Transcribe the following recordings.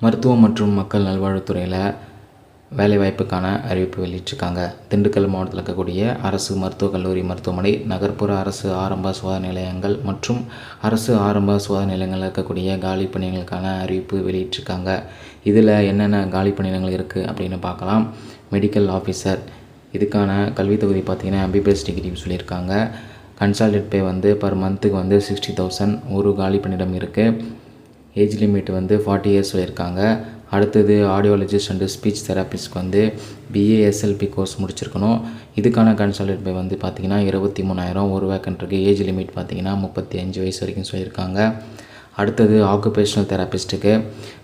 மருத்துவம் மற்றும் மக்கள் நல்வாழ்வுத்துறையில் வேலைவாய்ப்புக்கான அறிவிப்பு வெளியிட்டிருக்காங்க. திண்டுக்கல் மாவட்டத்தில் இருக்கக்கூடிய அரசு மருத்துவக் கல்லூரி மருத்துவமனை நகர்ப்புற அரசு ஆரம்ப சுகாதார நிலையங்கள் மற்றும் அரசு ஆரம்ப சுகாதார நிலையங்களில் இருக்கக்கூடிய காலி பணிகளுக்கான அறிவிப்பு வெளியிட்டிருக்காங்க. இதில் என்னென்ன காலி பணியிடங்கள் இருக்குது அப்படின்னு பார்க்கலாம். மெடிக்கல் ஆஃபீஸர் இதுக்கான கல்வித் தொகுதி பார்த்திங்கன்னா எம்பிபிஎஸ் டிகிரின்னு சொல்லியிருக்காங்க. கன்சால்டேட் பே வந்து பர் மந்த்துக்கு வந்து சிக்ஸ்டி தௌசண்ட் ஒரு காலி பணியிடம் இருக்குது ஏஜ் லிமிட் வந்து ஃபார்ட்டி இயர்ஸ் சொல்லியிருக்காங்க. அடுத்தது ஆடியோலஜிஸ்ட் அண்டு ஸ்பீச் தெராபிஸ்ட்க்கு வந்து பிஏஎஸ்எல்பி கோர்ஸ் முடிச்சிருக்கணும். இதுக்கான கன்சல்டன்ட் பே வந்து பார்த்திங்கன்னா இருபத்தி மூணாயிரம். ஒரு வேக்கன்ட் இருக்குது ஏஜ் லிமிட் பார்த்திங்கன்னா முப்பத்தி அஞ்சு வயசு வரைக்கும் சொல்லியிருக்காங்க. அடுத்தது occupational தெராபிஸ்ட்டுக்கு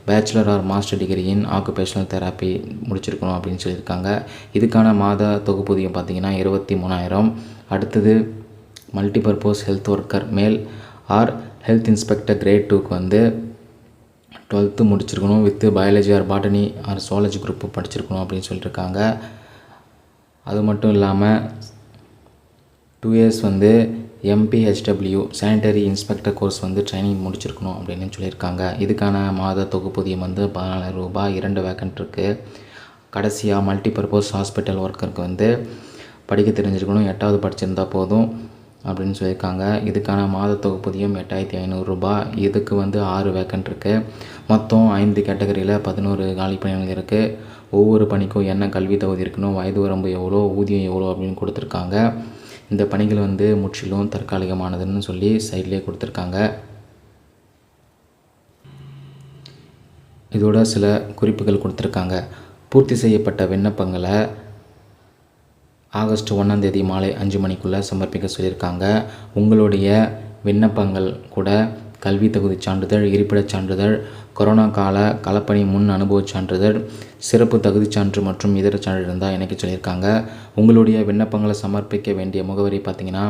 bachelor or master degree in occupational therapy முடிச்சிருக்கணும் அப்படின்னு சொல்லியிருக்காங்க. இதுக்கான மாத தொகுப்பூதியம் பார்த்திங்கன்னா இருபத்தி மூணாயிரம். அடுத்தது multipurpose health worker male or health inspector grade டூக்கு வந்து டுவெல்த்து முடிச்சிருக்கணும் with biology or botany or zoology group படிச்சிருக்கணும் அப்படின்னு சொல்லியிருக்காங்க அது மட்டும் இல்லாமல் டூ இயர்ஸ் வந்து எம்பிஹெச்டபிள்யூ சானிட்டரி இன்ஸ்பெக்டர் கோர்ஸ் வந்து ட்ரைனிங் முடிச்சிருக்கணும் அப்படின்னு சொல்லியிருக்காங்க இதுக்கான மாத தொகுப்பூதியம் வந்து பதினாலாயிரம் ரூபாய் இரண்டு வேக்கன்ட் இருக்குது கடைசியாக மல்டிபர்பஸ் ஹாஸ்பிட்டல் ஒர்க்கருக்கு வந்து. படிக்க தெரிஞ்சிருக்கணும். எட்டாவது படிச்சிருந்தா போதும். அப்படின்னு சொல்லியிருக்காங்க. இதுக்கான மாத தொகுப்பதியும் எட்டாயிரத்தி ஐநூறுரூபா இதுக்கு வந்து ஆறு வேக்கன்ட் இருக்குது மொத்தம் ஐந்து கேட்டகரியில் பதினோரு காலி பணிகள் இருக்குது ஒவ்வொரு பணிக்கும் என்ன கல்வி தகுதி இருக்கணும் வயது வரம்பு எவ்வளோ ஊதியம் எவ்வளோ அப்படின்னு கொடுத்துருக்காங்க. இந்த பணிகள் வந்து முற்றிலும் தற்காலிகமானதுன்னு சொல்லி சைட்லேயே கொடுத்துருக்காங்க. இதோட சில குறிப்புகள் கொடுத்துருக்காங்க. பூர்த்தி செய்யப்பட்ட விண்ணப்பங்களை ஆகஸ்ட் ஒன்றாந்தேதி மாலை அஞ்சு மணிக்குள்ளே சமர்ப்பிக்க சொல்லியிருக்காங்க. உங்களுடைய விண்ணப்பங்கள் கூட கல்வி தகுதி சான்றிதழ் இருப்பிடச் சான்றிதழ் கொரோனா கால களப்பணி முன் அனுபவச் சான்றிதழ் சிறப்பு தகுதிச் சான்று மற்றும் இதர சான்றிதழ் இருந்தால் இணைக்க சொல்லியிருக்காங்க. உங்களுடைய விண்ணப்பங்களை சமர்ப்பிக்க வேண்டிய முகவரி பார்த்திங்கன்னா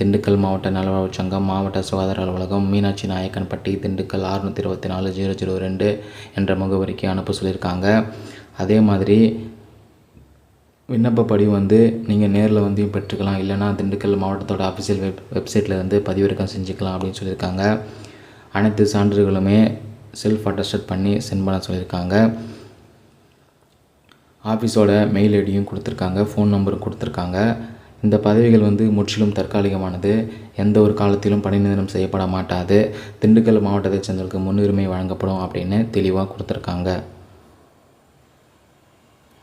திண்டுக்கல் மாவட்ட நலவாழ்வு சங்கம் மாவட்ட சுகாதார அலுவலகம் மீனாட்சி நாயக்கன்பட்டி திண்டுக்கல் அறுநூற்றி இருபத்தி நாலு ஜீரோ ஜீரோ ரெண்டு என்ற முகவரிக்கு அனுப்ப சொல்லியிருக்காங்க. அதே மாதிரி விண்ணப்ப படிவம் வந்து நீங்கள் நேரில் வந்து பெற்றுக்கலாம். இல்லைனா திண்டுக்கல் மாவட்டத்தோட அஃபிஷியல் வெப் வெப்சைட்டில் வந்து பதிவிறக்கம் செஞ்சுக்கலாம் அப்படின்னு சொல்லியிருக்காங்க. அனைத்து சான்றுகளுமே செல்ஃப் அட்டஸ்டட் பண்ணி சென்ட் பண்ண சொல்லியிருக்காங்க. ஆஃபீஸோட மெயில் ஐடியும் கொடுத்துருக்காங்க. ஃபோன் நம்பரும் கொடுத்துருக்காங்க. இந்த பதவிகள் வந்து முற்றிலும் தற்காலிகமானது. எந்த ஒரு காலத்திலும் பணி நிறுவனம் செய்யப்பட மாட்டாது. திண்டுக்கல் மாவட்டத்தைச் சேர்ந்தவர்களுக்கு முன்னுரிமை வழங்கப்படும் அப்படின்னு தெளிவாக கொடுத்துருக்காங்க.